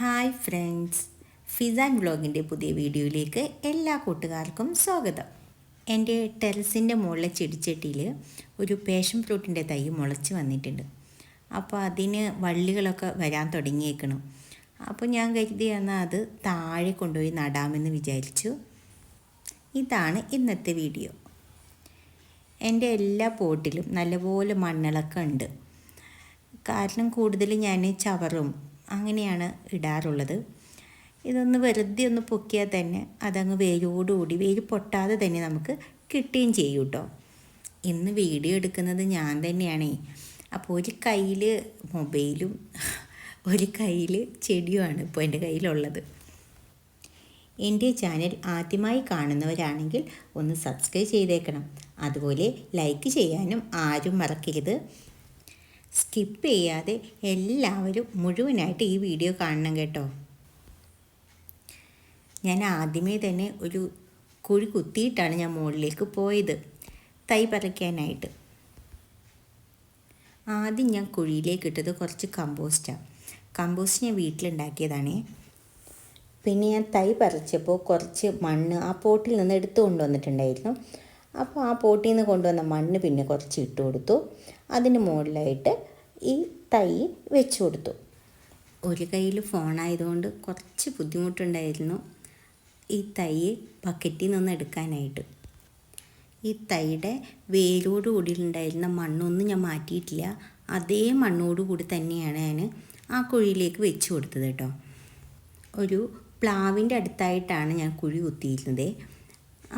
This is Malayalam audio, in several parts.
ഹായ് ഫ്രണ്ട്സ് ഫിസാൻ വ്ളോഗിന്റെ പുതിയ വീഡിയോയിലേക്ക് എല്ലാ കൂട്ടുകാർക്കും സ്വാഗതം. എന്റെ ടെറസിന്റെ മുകളിലെ ചെടിച്ചട്ടിയിൽ ഒരു പേഷൻ ഫ്രൂട്ടിന്റെ തൈ മുളച്ച് വന്നിട്ടുണ്ട്. അപ്പോൾ അതിന് വള്ളികളൊക്കെ വരാൻ തുടങ്ങിയേക്കണം. അപ്പോൾ ഞാൻ കരുതി എന്നാൽ അത് താഴെ കൊണ്ടുപോയി നടാമെന്ന് വിചാരിച്ചു. ഇതാണ് ഇന്നത്തെ വീഡിയോ. എന്റെ എല്ലാ പോട്ടിലും നല്ലപോലെ മണ്ണിളക്കം ഉണ്ട്. കാരണം കൂടുതൽ ഞാൻ ചവറും അങ്ങനെയാണ് ഇടാറുള്ളത്. ഇതൊന്ന് വെറുതെ ഒന്ന് പൊക്കിയാൽ തന്നെ അതങ്ങ് വേരോടുകൂടി വേര് പൊട്ടാതെ തന്നെ നമുക്ക് കിട്ടുകയും ചെയ്യും കേട്ടോ. ഇന്ന് വീഡിയോ എടുക്കുന്നത് ഞാൻ തന്നെയാണേ. അപ്പോൾ ഒരു കയ്യിൽ മൊബൈലും ഒരു കയ്യിൽ ചെടിയുമാണ് ഇപ്പോൾ എന്റെ കയ്യിലുള്ളത്. എന്റെ ചാനൽ ആദ്യമായി കാണുന്നവരാണെങ്കിൽ ഒന്ന് സബ്സ്ക്രൈബ് ചെയ്തേക്കണം. അതുപോലെ ലൈക്ക് ചെയ്യാനും ആരും മറക്കരുത്. സ്കിപ്പ് ചെയ്യാതെ എല്ലാവരും മുഴുവനായിട്ട് ഈ വീഡിയോ കാണണം കേട്ടോ. ഞാൻ ആദ്യമേ തന്നെ ഒരു കുഴി കുത്തിയിട്ടാണ് ഞാൻ മുകളിലേക്ക് പോയത്. തൈ പറിക്കാനായിട്ട്. ആദ്യം ഞാൻ കുഴിയിലേക്ക് ഇട്ടത് കുറച്ച് കമ്പോസ്റ്റാണ് കമ്പോസ്റ്റ് ഞാൻ വീട്ടിലുണ്ടാക്കിയതാണേ. പിന്നെ ഞാൻ തൈ പറിച്ചപ്പോൾ കുറച്ച് മണ്ണ് ആ പോട്ടിൽ നിന്ന് എടുത്തു കൊണ്ടുവന്നിട്ടുണ്ടായിരുന്നു അപ്പോൾ ആ പോട്ടിൽ നിന്ന് കൊണ്ടുവന്ന മണ്ണ് പിന്നെ കുറച്ച് ഇട്ട് കൊടുത്തു. അതിന് മുകളിലായിട്ട് ഈ തൈ വെച്ച് കൊടുത്തു. ഒരു കയ്യിൽ ഫോണായതുകൊണ്ട് കുറച്ച് ബുദ്ധിമുട്ടുണ്ടായിരുന്നു. ഈ തൈ ബക്കറ്റിൽ നിന്ന് എടുക്കാനായിട്ട്. ഈ തൈയുടെ വേരോട് കൂടിയിട്ടുണ്ടായിരുന്ന മണ്ണൊന്നും ഞാൻ മാറ്റിയിട്ടില്ല. അതേ മണ്ണോട് കൂടി തന്നെയാണ് ഞാൻ ആ കുഴിയിലേക്ക് വെച്ച് കൊടുത്തത് കേട്ടോ. ഒരു പ്ലാവിന്റെ അടുത്തായിട്ടാണ് ഞാൻ കുഴി കുത്തിയിരുന്നത്.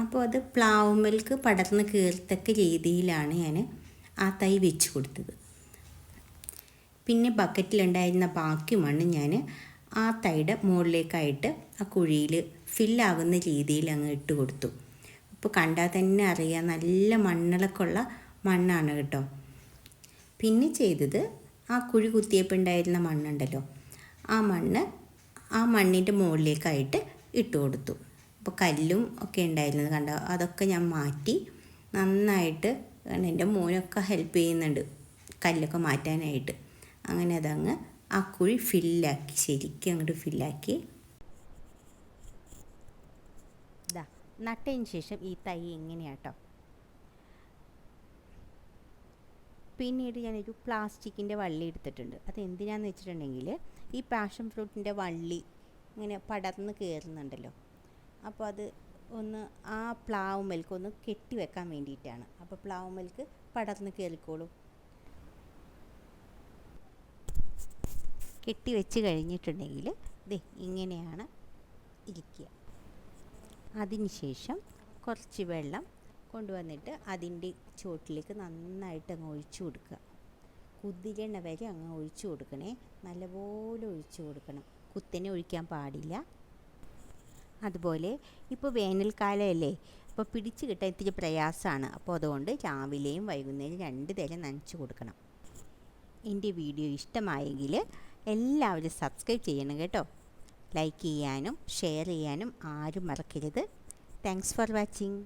അപ്പോൾ അത് പ്ലാവ് മിൽക്ക് പടർന്ന് കീർത്തക്ക രീതിയിലാണ് ഞാൻ ആ തൈ വെച്ച് കൊടുത്തത്. പിന്നെ ബക്കറ്റിലുണ്ടായിരുന്ന ബാക്കി മണ്ണ് ഞാൻ ആ തൈയുടെ മുകളിലേക്കായിട്ട് ആ കുഴിയിൽ ഫില്ലാകുന്ന രീതിയിൽ അങ്ങ് ഇട്ട് കൊടുത്തു. ഇപ്പോൾ കണ്ടാൽ തന്നെ അറിയാം നല്ല മണ്ണിളക്കുള്ള മണ്ണാണ് കേട്ടോ. പിന്നെ ചെയ്തത് ആ കുഴി കുത്തിയപ്പോൾ ഉണ്ടായിരുന്ന മണ്ണുണ്ടല്ലോ ആ മണ്ണ് ആ മണ്ണിന്റെ മുകളിലേക്കായിട്ട് ഇട്ട് കൊടുത്തു. അപ്പോൾ കല്ലും ഒക്കെ ഉണ്ടായിരുന്നത് കണ്ടോ അതൊക്കെ ഞാൻ മാറ്റി നന്നായിട്ട് എന്റെ മോനൊക്കെ ഹെൽപ്പ് ചെയ്യുന്നുണ്ട് കല്ലൊക്കെ മാറ്റാനായിട്ട്. അങ്ങനെ അതങ്ങ് ആ കുഴി ഫില്ലാക്കി ശരിക്കും അങ്ങോട്ട് ഫില്ലാക്കി ഇതാ നട്ടതിന് ശേഷം ഈ തൈ എങ്ങനെയാട്ടോ പിന്നീട് ഞാനൊരു പ്ലാസ്റ്റിക്കിന്റെ വള്ളി എടുത്തിട്ടുണ്ട്. അത് എന്തിനാന്ന് വെച്ചിട്ടുണ്ടെങ്കിൽ ഈ പാഷൻ ഫ്രൂട്ടിന്റെ വള്ളി ഇങ്ങനെ പടർന്ന് കയറുന്നുണ്ടല്ലോ അപ്പോൾ അത് ഒന്ന് ആ പ്ലാവ് മിൽക്ക് ഒന്ന് കെട്ടി വെക്കാൻ വേണ്ടിയിട്ടാണ്. അപ്പോൾ പ്ലാവ് മിൽക്ക് പടർന്ന് കയറിക്കോളും കെട്ടി വെച്ച് കഴിഞ്ഞിട്ടുണ്ടെങ്കിൽ ദേ ഇങ്ങനെയാണ് ഇരിക്കുക. അതിനുശേഷം കുറച്ച് വെള്ളം കൊണ്ടുവന്നിട്ട് അതിന്റെ ചുവട്ടിലേക്ക് നന്നായിട്ട് അങ്ങ് ഒഴിച്ചു കൊടുക്കുക. കുതിരണ വരെ അങ്ങ് ഒഴിച്ചു കൊടുക്കണേ. നല്ലപോലെ ഒഴിച്ചു കൊടുക്കണം. കുത്തനെ ഒഴിക്കാൻ പാടില്ല. അതുപോലെ ഇപ്പോൾ വേനൽക്കാലമല്ലേ അപ്പോൾ പിടിച്ച് കിട്ടാൻ ഇത്തിരി പ്രയാസമാണ് അപ്പോൾ അതുകൊണ്ട് രാവിലെയും വൈകുന്നേരം രണ്ട് തരം നനച്ച് കൊടുക്കണം. എന്റെ വീഡിയോ ഇഷ്ടമായെങ്കിൽ എല്ലാവരും സബ്സ്ക്രൈബ് ചെയ്യണം കേട്ടോ. ലൈക്ക് ചെയ്യാനും ഷെയർ ചെയ്യാനും ആരും മറക്കരുത്. Thanks for watching